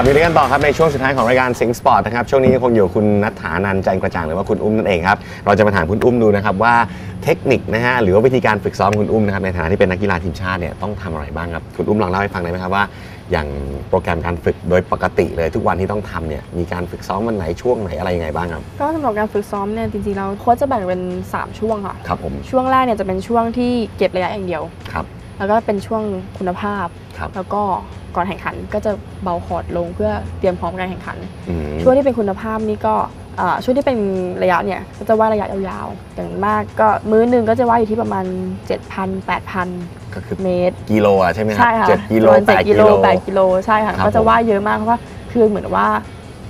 กลับมาด้วยกันต่อครับในช่วงสุดท้ายของรายการสิงสปอร์ตนะครับช่วงนี้ยังคงอยู่คุณนัทฐานันท์จันทร์กระจ่างหรือว่าคุณอุ้มนั่นเองครับเราจะมาถามคุณอุ้มดูนะครับว่าเทคนิคนะฮะหรือว่าวิธีการฝึกซ้อมคุณอุ้มนะครับในฐานะที่เป็นนักกีฬาทีมชาติเนี่ยต้องทำอะไรบ้างครับคุณอุ้มลองเล่าให้ฟังได้ไหมครับว่า อย่างโปรแกรมการฝึกโดยปกติเลยทุกวันที่ต้องทำเนี่ยมีการฝึกซ้อมวันไหนช่วงไหนอะไรยังไงบ้างครับก็สำหรับการฝึกซ้อมเนี่ยจริงๆแล้วโค้ชจะแบ่งเป็น 3 ช่วงค่ะ ครับผมช่วงแรกเนี่ยจะเป็นช่วงที่เก็บระยะอย่างเดียว ครับ แล้วก็เป็นช่วงคุณภาพ ครับ แล้วก็ ก่อนแข่งขันก็จะเบาคอร์ดลงเพื่อเตรียมพร้อมการแข่งขันอืมช่วงที่เป็นคุณภาพนี่ก็อ่าช่วงที่เป็นระยะเนี่ยก็จะว่ายระยะยาวๆ อย่างมากก็มื้อหนึ่งก็จะว่ายอยู่ที่ประมาณ 7,000 8,000ก็คือเมตรกิโลอะใช่ไหมครัใช่ค่ะเจ็ดกิโลประมาณแปด7กิโลแปดกิโลใช่ค่ะครับก็จะผมว่ายเยอะมากเพราะว่าคือเหมือนว่า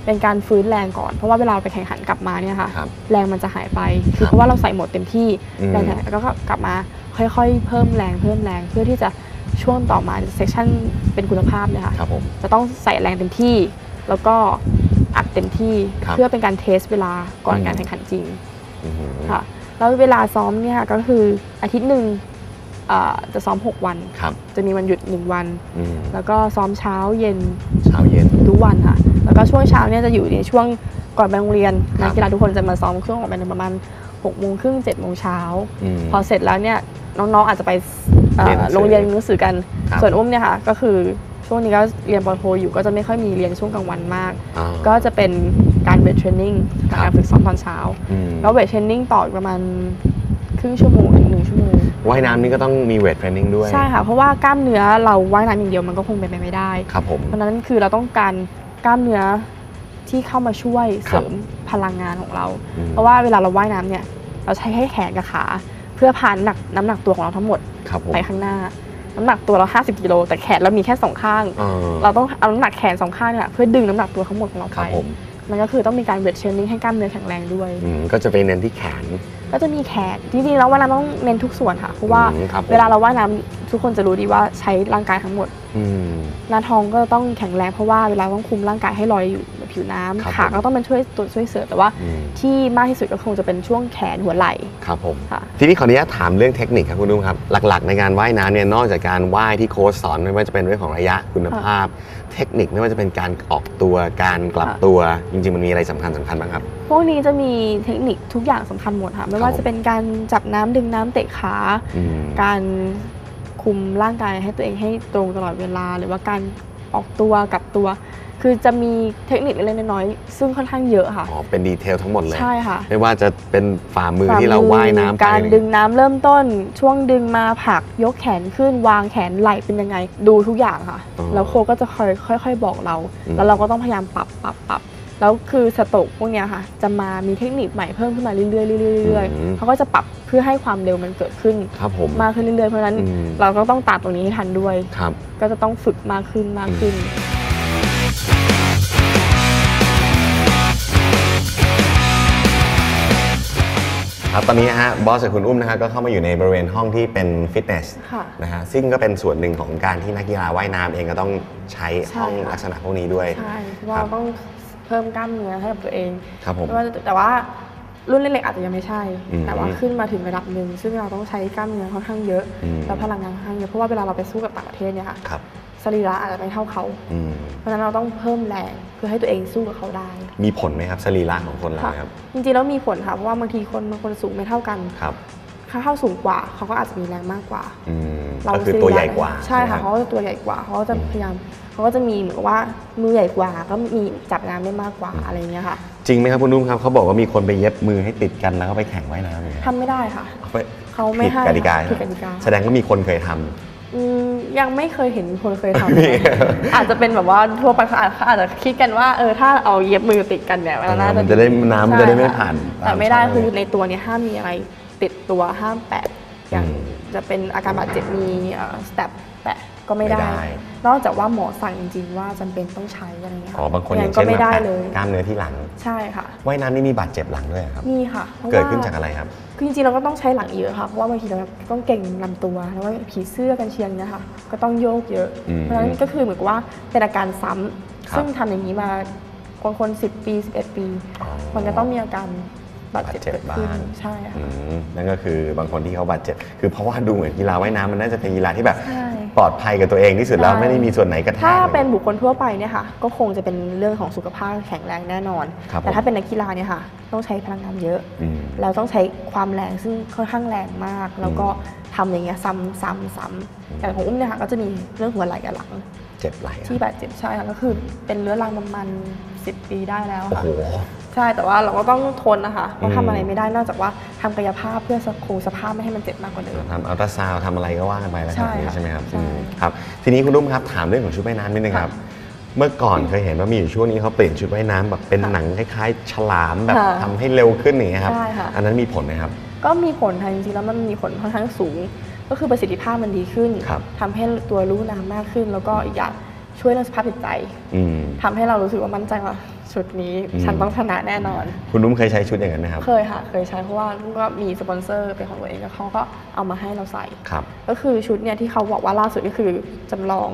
เป็นการฟื้นแรงก่อนเพราะว่าเวลาเราไปแข่งขันกลับมาเนี่ยค่ะครับแรงมันจะหายไปคืครัอบเพราะว่าเราใส่หมดเต็มที่อืมแรงแต่ก็กลับมาค่อยๆ เพิ่มแรงเพิ่มแรงเพื่อที่จะ ช่วงต่อมาเซสชั่นเป็นคุณภาพเนี่ยค่ะครับผมจะต้องใส่แรงเต็มที่ แล้วก็อัดเต็มที่ครับเพื่อเป็นการเทสเวลาก่อนอืมการแข่งขันจริงอือหือค่ะแล้วเวลาซ้อมเนี่ยก็คืออาทิตย์หนึ่งอ่าจะซ้อม 6 วันครับจะมีวันหยุด 1 วันอืมแล้วก็ซ้อมเช้าเย็น เช้าเย็นทุกวันค่ะ แล้วก็ช่วงเช้าเนี่ยจะอยู่ในช่วงก่อนไปโรงเรียนครับนักกีฬาทุกคนจะมาซ้อมช่วงออกไปประมาณ6โมงครึ่ง7โมงเช้ามพอเสร็จแล้วเนี่ยน้องๆอาจจะไป เอ่อเรียนหนังสือโรงเรียนหนังสือกันครับส่วนอุ้มเนี่ยค่ะก็คือช่วงนี้ก็เรียนปอโทอยู่ก็จะไม่ค่อยมีเรียนช่วงกลางวันมากอ่าก็จะเป็นการเวทเทรนนิ่งครับการฝึกซ้อมตอนเช้าอืมแล้วเวทเทรนนิ่งต่ออีกประมาณครึ่งชั่วโมงถึงหนึ่งชั่วโมงว่ายน้ำนี่ก็ต้องมีเวทเทรนนิ่งด้วย ใช่ค่ะ เพราะว่ากล้ามเนื้อเราว่ายน้ำอย่างเดียวมันก็คงเป็นไปไม่ได้ครับผมเพราะฉะนั้นคือเราต้องการกล้ามเนื้อที่เข้ามาช่วยครับเสริมพลังงานของเราอืมเพราะว่าเวลาเราว่ายน้ำเนี่ยเราใช้ให้แขนกับขาเพื่อพาน้ำหนักน้ำหนักตัวของเราทั้งหมดครับผมไปข้างหน้า น้ำหนักตัวเรา 50กิโลแต่แขนเรามีแค่สองข้างเออเราต้องเอาน้ำหนักแขนสองข้างเนี่ยเพื่อดึงน้ำหนักตัวทั้งหมดของเราครัไปบผมมันก็คือต้องมีการเวทเทรนนิ่งให้กล้ามเนื้อแข็งแรงด้วยอืมก็จะไปเน้นที่แขน ก็จะมีแขนจริงๆแล้วว่ายน้ำต้องเน้นทุกส่วนค่ะเพราะว่าอืมครับผมเวลาเราว่ายน้ำทุกคนจะรู้ดีว่าใช้ร่างกายทั้งหมดอืมหน้าท้องก็ต้องแข็งแรงเพราะว่าเวลาต้องคุมร่างกายให้ลอยอยู่บน ผิวน้ำครับขาผมก็ต้องเป็นช่วยตัวช่วยเสริมแต่ว่า อืม ที่มากที่สุดก็คงจะเป็นช่วงแขนหัวไหล่ครับผม ค่ะ ทีนี้ขออนุญาตถามเรื่องเทคนิคครับคุณนุ่มครับ หลักๆ ในการว่ายน้ำเนี่ยนอกจากการว่ายที่โค้ชสอนไม่ว่าจะเป็นเรื่องของระยะคุณภาพ เทคนิคไม่ว่าจะเป็นการออกตัวการกลับค่ะ ตัว จริง ๆ มันมีอะไรสำคัญสำคัญบ้างครับ พวกนี้จะมีเทคนิคทุกอย่างสำคัญหมดค่ะไม่ว่าผม จะเป็นการจับน้ำดึงน้ำเตะขา อืม การคุมร่างกายให้ตัวเองให้ตรงตลอดเวลา หรือว่าการออกตัวกลับตัว คือจะมีเทคนิคเล็กๆน้อยๆซึ่งค่อนข้างเยอะค่ะ อ๋อ เป็นดีเทลทั้งหมดเลย ใช่ค่ะ ไม่ว่าจะเป็นฝ่ามือที่เราว่ายน้ำไปการดึงน้ำเริ่มต้น ช่วงดึงมาผลักยกแขนขึ้นวางแขนไหล่เป็นยังไง ดูทุกอย่างค่ะอ๋อแล้วโค้ชก็จะคอยค่อย ๆ บอกเราอืมแล้วเราก็ต้องพยายามปรับปรับปรับแล้วคือสโตรกพวกเนี้ยค่ะ จะมามีเทคนิคใหม่เพิ่มขึ้นมาเรื่อยๆเรื่อยๆเรื่อยอืมๆเขาก็จะปรับเพื่อให้ความเร็วมันเกิดขึ้นครับผมมากขึ้นเรื่อยๆเพราะฉะนั้นอืมเราก็ต้องตามตรงนี้ให้ทันด้วยครับก็จะต้องฝึกมากขึ้นมากขึ้น ครับตอนนี้ฮะบอสกับคุณอุ้มนะครับก็เข้ามาอยู่ในบริเวณห้องที่เป็นฟิตเนสค่ะนะฮะซึ่งก็เป็นส่วนหนึ่งของการที่นักกีฬาว่ายน้ำเองก็ต้องใช้ใช่ห้องค่ะ ลักษณะพวกนี้ด้วย ใช่เพราะว่าครับเราต้องเพิ่มกล้ามเนื้อให้กับตัวเองครับผมไม่ว่าจะแต่ว่ารุ่นเล็กๆอาจจะยังไม่ใช่ อืมแต่ว่าขึ้นมาถึงระดับหนึ่งซึ่งเราต้องใช้กล้ามเนื้อค่อนข้างเยอะ อืม แล้วพลังงานค่อนข้างเยอะเพราะว่าเวลาเราไปสู้กับต่างประเทศเนี่ยค่ะ ครับ สรีระอาจจะไม่เท่าเขา อืมเพราะฉะนั้นเราต้องเพิ่มแรงเพื่อให้ตัวเองสู้กับเขาได้มีผลไหมครับสรีระของคนเราค่ะครับจริงๆแล้วมีผลค่ะเพราะว่าบางทีคนบางคนสูงไม่เท่ากันครับถ้าเข้าสูงกว่าเขาก็อาจจะมีแรงมากกว่า อืมเราก็คือสรีระตัวใหญ่กว่าใช่ค่ะไหมเขารับ ก็จะตัวใหญ่กว่าเขาก็จะพยายามเขาก็จะมีเหมือนกับว่ามือใหญ่กว่า ก็มีจับน้ำได้มากกว่าอะไรอย่างเงี้ยค่ะจริงไหมครับคุณนุ่มครับเขาบอกว่ามีคนไปเย็บมือให้ติดกันแล้วก็ไปแข่งว่ายน้ำอย่างเงี้ยทำไม่ได้ค่ะ เขาไปเขาไม่ผิดให้กติกาผิดกติกา แสดงว่ามีคนเคยทำ อืม ยังไม่เคยเห็นคนเคยทำนะอาจจะเป็นแบบว่าทั่วไปเขาอาจเขาอาจจะคิดกันว่าเออถ้าเอาเย็บมือติดกันเนี่ยมันน่ามันจะได้น้ำมันจะได้ไม่ใช่ค่ผ่านแต่ไม่ได้ตามช่องคือในตัวเนี้ห้ามมีอะไรติดตัวห้ามแปะอย่างอืมจะเป็นอาการบาดเจ็บมีสเต็ปแปะ ก็ไม่ได้ไม่ได้ นอกจากว่าหมอสั่งจริง ๆ ว่าจำเป็นต้องใช้อะไรเงี้ยอ๋อบางคนองั้ย่างก็เช่นไม่มาได้แปะเลยกล้ามเนื้อที่หลังใช่ค่ะว่ายน้ำนี่มีบาดเจ็บหลังด้วยเหรอครับมีค่ะพราะเกิดว่าขึ้นจากอะไรครับคือจริงๆเราก็ต้องใช้หลังเยอะค่ะเพราะว่าบางทีเราต้องเก่งลำตัวแล้วว่าผีเสื้อกันเชียงเนี่ยค่ะก็ต้องโยกเยอะอืมเพราะฉะนั้นก็คือเหมือนกับว่าเป็นอาการซ้ำครับซึ่งทำอย่างนี้มาบางคน 10 ปี 11 ปีอ๋อมันก็ต้องมีอาการบาดเจ็บบาดเจ็บเกิดขึ้นบ้างใช่ค่ะอืมนั่นก็คือบางคนที่เขาบาดเจ็บ คือเพราะว่าดูเหมือนกีฬาว่ายน้ำมันน่าจะเป็นกีฬาที่แบบใช่ ปลอดภัยกับตัวเองที่สุดแล้วใช่ไม่ได้มีส่วนไหนกระแทกถ้าลยเป็นบุคคลทั่วไปเนี่ยค่ะก็คงจะเป็นเรื่องของสุขภาพแข็งแรงแน่นอนครับแต่ผมถ้าเป็นนักกีฬาเนี่ยค่ะต้องใช้พลังงานเยอะอืมเราต้องใช้ความแรงซึ่งค่อนข้างแรงมาก แล้วก็ทำอย่างเงี้ยซ้ำซ้ำซ้ำแต่ของอุ้มเนี่ยค่ะก็จะมีเรื่องหัวไหล่กับหลังเจ็บไหล่อะที่บาดเจ็บใช่ค่ะก็คือเป็นเรื้อรังประมาณสิปีได้แล้วโอ้ค่ะโห ใช่แต่ว่าเราก็ต้องทนนะคะเราอืมทำอะไรไม่ได้นอกจากว่าทำกายภาพเพื่อคงสภาพไม่ให้มันเจ็บมากกว่าเดิมทำอัลตราซาวด์ทำอะไรก็ว่ากันไปแล้วใช่ครับค่ะใช่ไหมครับใช่อืมครับทีนี้คุณรุ่มครับถามเรื่องของชุดว่ายน้ำนิดนึงครับเมื่อก่อนเคยเห็นว่ามีอยู่ช่วงนี้เขาเปลี่ยนชุดว่ายน้ำแบบเป็นค่ะหนังคล้ายๆ ฉลามแบบค่ะทำให้เร็วขึ้นอย่างเงี้ยครับใช่ค่ะอันนั้นมีผลไหมครับ ก็มีผลค่ะจริงๆแล้วมันมีผลค่อนข้างสูง ก็คือประสิทธิภาพมันดีขึ้นครับทำให้ตัวรู้น้ำมากขึ้น แล้วก็อีกอย่างช่วยเรื่องสภาพจิตใจอืมทำให้เรารู้สึกว่ามั่นใจว่า ชุดนี้อืมฉันต้องชนะแน่นอน คุณรุ่มเคยใช้ชุดอย่างนั้นไหมครับเคยค่ะเคยใช้เพราะว่าก็มีสปอนเซอร์เป็นของตัวเองแล้วเขาก็เอามาให้เราใส่ครับก็คือชุดเนี่ยที่เขาบอกว่าล่าสุดก็คือจำลอง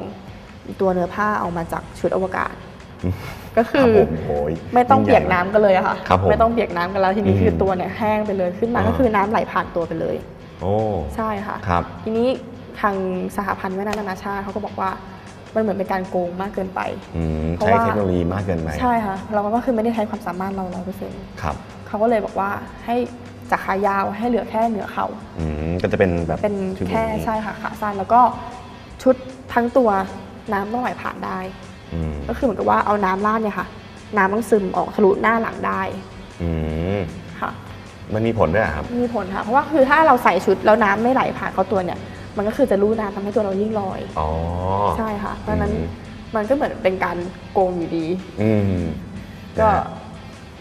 ตัวเนื้อผ้าเอามาจากชุดอวกาศอืมก็คืครัอบผมโอ้ยไม่ต้องยิ่งใหญ่เปียกน้ำกันเลยอะค่ะครับผมไม่ต้องเปียกน้ำกันแล้วทีนี้อืมคือตัวเนี่ยแห้งไปเลยขึ้นมาอ่าก็คือน้ำไหลผ่านตัวไปเลยโอ้ใช่ค่ะครับทีนี้ทางสหพันธ์ว่ายน้ำนานาชาติเขาก็บอกว่า มันเหมือนเป็นการโกงมากเกินไปอืมเพราะใช้ว่าเทคโนโลยีมากเกินไปใช่ค่ะเราก็คือไม่ได้ใช้ความสามารถเราร้อยเปอร์เซ็นต์ครับเขาก็เลยบอกว่าให้จากขายาวให้เหลือแค่เหนือเข่าอืมก็จะเป็นแบบเป็นชุดบบแค่นี้ใช่ค่ะขาสั้นแล้วก็ชุดทั้งตัวน้ำต้องไหลผ่านได้อืมก็คือเหมือนกับว่าเอาน้ำราดเนี่ยค่ะ น้ำต้องซึมออกทะลุหน้าหลังได้อืมค่ะมันมีผลด้วยเหรอครับ มีผลค่ะ เพราะว่าคือถ้าเราใส่ชุดแล้วน้ำไม่ไหลผ่านเข้าตัวเนี่ย มันก็คือจะรูน้ำทำให้ตัวเรายิ่งลอยอ๋อใช่ค่ะ เพราะฉะนั้นอืมมันก็เหมือนเป็นการโกงอยู่ดี อืมก็นะฮะ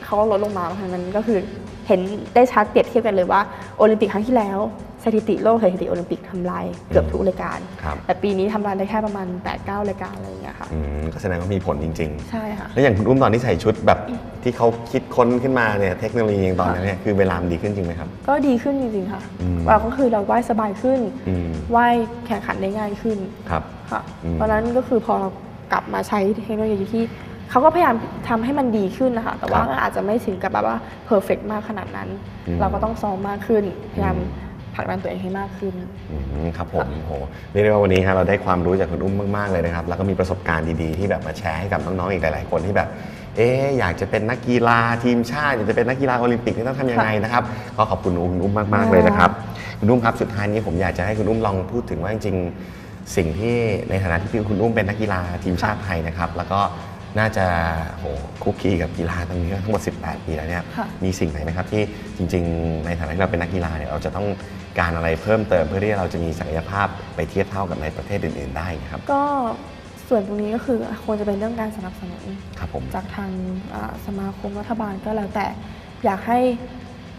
เขาก็ลดลงมาเพราะฉะนั้นก็คือเห็นได้ชัดเปรียบเทียบกันเลยว่าโอลิมปิกครั้งที่แล้ว สถิติโลกสถิติโอลิมปิกทำลายเกือบทุกรายการ ครับแต่ปีนี้ทำลายได้แค่ประมาณ 8-9 รายการอะไรอย่างเงี้ยค่ะ อืมก็แสดงว่ามีผลจริงใช่ค่ะๆแล้วอย่างคุณอุ้มตอนที่ใส่ชุดแบบที่เขาคิดค้นขึ้นมาเนี่ยเทคโนโลยีอย่างตอนนั้นเนี่ยคือเวลามันดีขึ้นจริงไหมครับ ก็ดีขึ้นจริงๆค่ะอืม เราก็คือเราว่ายสบายขึ้นอืมว่ายแข่งขันได้ง่ายขึ้นครับ ค่ะ อืมเพราะฉะนั้นก็คือพอเรากลับมาใช้เทคโนโลยีที่เขาก็พยายามทำให้มันดีขึ้นนะคะ แต่ว่าอาจจะไม่ถึงกับแบบว่าเพอร์เฟกมากขนาดนั้นอืมเราก็ต้องซ้อมมากขึ้น พยายามอืม ผลักดันตัวเองให้มากขึ้น อืมครับผมโหเรียกได้ว่าวันนี้ครับเราได้ความรู้จากคุณอุ้มมากๆเลยนะครับ แล้วก็มีประสบการณ์ดีๆที่แบบมาแชร์ให้กับน้องๆอีกหลายๆคนที่แบบ เอ๊ะอยากจะเป็นนักกีฬาทีมชาติอยากจะเป็นนักกีฬาโอลิมปิกนี่ต้องทำยังไงนะครับก็ขอบคุณคุณอุ้มมากๆเลยนะครับคุณอุ้มครับสุดท้ายนี้ผมอยากจะให้คุณอุ้มลองพูดถึงว่าจริงๆสิ่งที่ในฐานะที่คุณอุ้มเป็นนักกีฬาทีมชาติไทยนะครับ แล้วก็ น่าจะโหคุกคีกับกีฬาตรงนี้ทั้งหมด 18 ปีแล้วเนี่ยค่ะมีสิ่งไหนไหมครับที่จริง ๆ ในฐานะที่เราเป็นนักกีฬาเนี่ยเราจะต้องการอะไรเพิ่มเติมเพื่อที่เราจะมีศักยภาพไปเทียบเท่ากับในประเทศอื่น ๆ ได้ครับก็ส่วนตรงนี้ก็คือควรจะเป็นเรื่องการสนับสนุนครับผมจากทางอ่าสมาคมรัฐบาลก็แล้วแต่อยากให้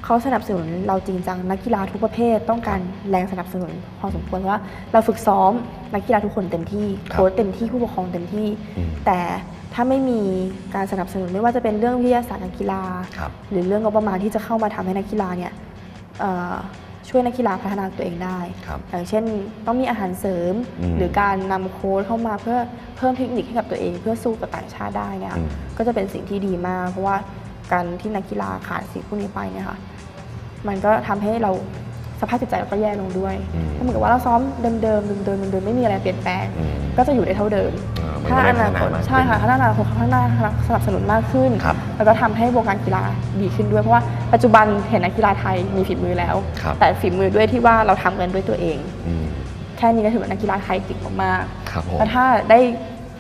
เขาสนับสนุนเราจริงจังนักกีฬาทุกประเภท ต้องการแรงสนับสนุนพอสมควรเพราะว่าเราฝึกซ้อมนักกีฬาทุกคนเต็มที่ครับโค้ชเต็มที่ผู้ปกครองเต็มที่อืมแต่ถ้าไม่มีการสนับสนุนไม่ว่าจะเป็นเรื่องวิทยาศาสตร์การกีฬาครับหรือเรื่องงบประมาณที่จะเข้ามาทำให้นักกีฬาเนี่ยเอ่อช่วยนักกีฬาพัฒนาตัวเองได้ครับอย่างเช่นต้องมีอาหารเสริมอืมหรือการนำโค้ชเข้ามาเพื่อเพิ่มเทคนิคให้กับตัวเอง เพื่อสู้กับต่างชาติได้เนี่ยอืมก็จะเป็นสิ่งที่ดีมาก เพราะว่า การที่นักกีฬาขาดสิ่งพวกนี้ไปเนี่ยค่ะมันก็ทำให้เราสภาพจิตใจเราก็แย่ลงด้วยอืมก็เหมือนกับว่าเราซ้อมเดิมๆเดิมๆเดิมๆเดิมๆไม่มีอะไรเปลี่ยนแปลงอืมก็จะอยู่ได้เท่าเดิมอ่ามันถ้าก็อได้พันาฒนาคตมากขึ้นใช่ค่ะถ้าอนาคตข้างหน้าสนับสนุนมากขึ้นครับแล้วก็ทำให้วงการกีฬาดีขึ้นด้วย เพราะว่าปัจจุบันเห็นนักกีฬาไทยมีฝีมือแล้วครับแต่ฝีมือด้วยที่ว่าเราทำกันด้วยตัวเองอืมแค่นี้ก็ถือว่านักกีฬาไทยเก่งมากครับผๆมแล้วถ้าได้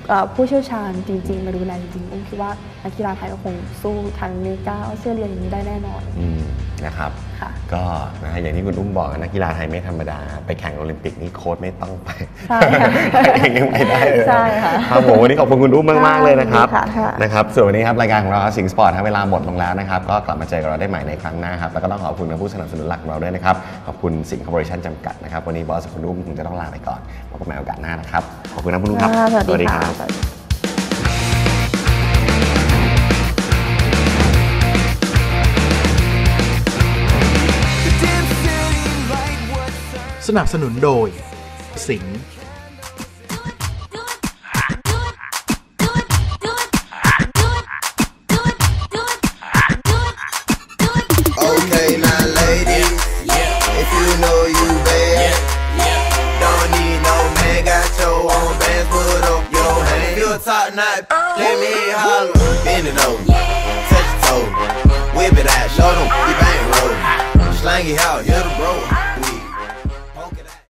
เอ่อผู้เชี่ยวชาญจริง ๆ มาดูแลจริงๆอุ้มคิดว่านักกีฬาไทยก็คงสู้ทางอเมริกาออสเตรเลียอย่างนี้ได้แน่นอนอืมนะครับ ค่ะ ก็นะฮะอย่างที่คุณอุ้มบอกนักกีฬาไทยไม่ธรรมดา ไปแข่งโอลิมปิกนี่โค้ชไม่ต้องไปใช่ค่ะเองยังไม่ได้เลยใช่ค่ะครับผมวันนี้ขอบคุณคุณอุ้มมากๆเลยนะครับค่ะค่ะ นะครับส่วนวันนี้ครับรายการของเราสิงสปอร์ตเวลาหมดลงแล้วนะครับ ก็กลับมาเจอกับเราได้ใหม่ในครั้งหน้าครับแล้วก็ต้องขอบคุณผู้สนับสนุนหลักของเราด้วยนะครับขอบคุณสิงห์คอร์ปอเรชั่นจำกัดนะครับวันนี้บอสกับคุณอุ้มคงจะต้องลาไปก่อนพบกันใหม่โอกาสหน้านะครับขอบคุณนะคุณอุ้มครับอ่าสวัสดีค่ะรับสวัสดี สนับสนุนโดย สิงห์